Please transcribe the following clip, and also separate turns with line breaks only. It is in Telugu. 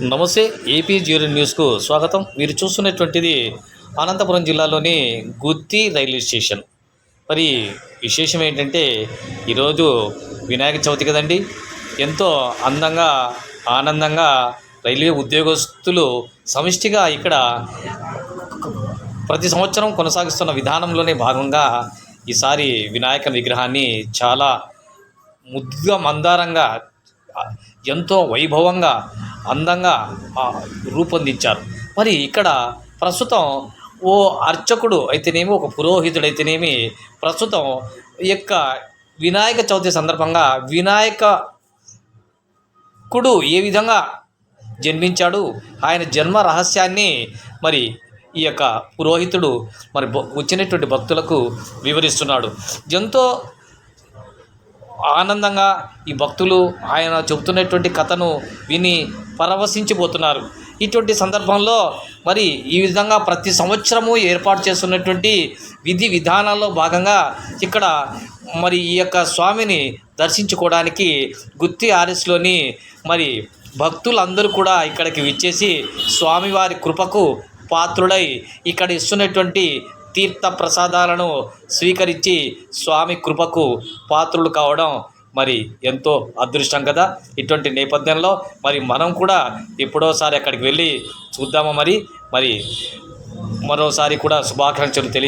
నమస్తే ఏపీ జీరో న్యూస్కు స్వాగతం. మీరు చూస్తున్నటువంటిది అనంతపురం జిల్లాలోని గుత్తి రైల్వే స్టేషన్. మరి విశేషం ఏంటంటే ఈరోజు వినాయక చవితి కదండి. ఎంతో అందంగా ఆనందంగా రైల్వే ఉద్యోగస్తులు సమిష్టిగా ఇక్కడ ప్రతి సంవత్సరం కొనసాగిస్తున్న విధానంలోనే భాగంగా ఈసారి వినాయక విగ్రహాన్ని చాలా ముద్దుగా మందారంగా ఎంతో వైభవంగా అందంగా రూపొందించారు. మరి ఇక్కడ ప్రస్తుతం ఓ అర్చకుడు అయితేనేమి ఒక పురోహితుడు అయితేనేమి ప్రస్తుతం ఈ యొక్క వినాయక చవితి సందర్భంగా వినాయకుడు ఏ విధంగా జన్మించాడు ఆయన జన్మ రహస్యాన్ని మరి ఈ యొక్క పురోహితుడు మరి వచ్చినటువంటి భక్తులకు వివరిస్తున్నాడు. ఎంతో ఆనందంగా ఈ భక్తులు ఆయన చెబుతున్నటువంటి కథను విని పరవశించిపోతున్నారు. ఇటువంటి సందర్భంలో మరి ఈ విధంగా ప్రతి సంవత్సరము ఏర్పాటు చేస్తున్నటువంటి విధి విధానాల్లో భాగంగా ఇక్కడ మరి ఈ యొక్క స్వామిని దర్శించుకోవడానికి గుత్తి ఆర్ఎస్లోని మరి భక్తులందరూ కూడా ఇక్కడికి విచ్చేసి స్వామివారి కృపకు పాత్రుడై ఇక్కడ ఇస్తున్నటువంటి తీర్థ ప్రసాదాలను స్వీకరించి స్వామి కృపకు పాత్రులు కావడం మరి ఎంతో అదృష్టం కదా. ఇటువంటి నేపథ్యంలో మరి మనం కూడా ఎప్పుడోసారి అక్కడికి వెళ్ళి చూద్దామా మరి? మరి మరోసారి కూడా శుభాకాంక్షలు తెలియ